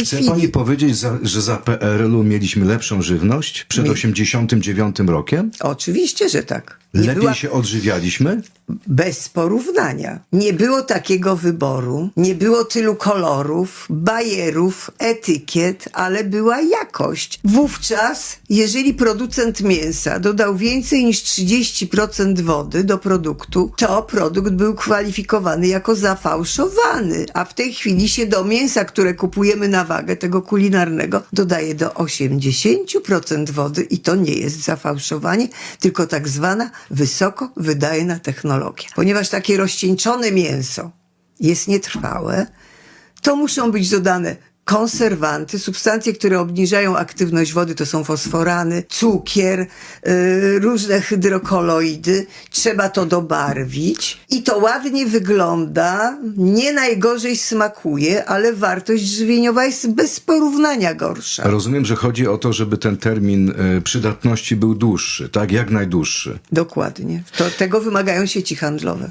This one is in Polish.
Chce chwili. pani powiedzieć, za, że za PRL-u mieliśmy lepszą żywność przed 89 rokiem? Oczywiście, że tak. Lepiej była się odżywialiśmy? bez porównania. Nie było takiego wyboru, nie było tylu kolorów, bajerów, etykiet, ale była jakość. Wówczas, jeżeli producent mięsa dodał więcej niż 30% wody do produktu, to produkt był kwalifikowany jako zafałszowany. A w tej chwili się do mięsa, które kupujemy na wagę, tego kulinarnego, dodaje do 80% wody i to nie jest zafałszowanie, tylko tak zwana wysoko wydajna technologia. Ponieważ takie rozcieńczone mięso jest nietrwałe, to muszą być dodane konserwanty, substancje, które obniżają aktywność wody, to są fosforany, cukier, yy, różne hydrokoloidy. Trzeba to dobarwić i to ładnie wygląda, nie najgorzej smakuje, ale wartość żywieniowa jest bez porównania gorsza. Rozumiem, że chodzi o to, żeby ten termin e, przydatności był dłuższy, tak? Jak najdłuższy. Dokładnie. To, tego wymagają sieci handlowe.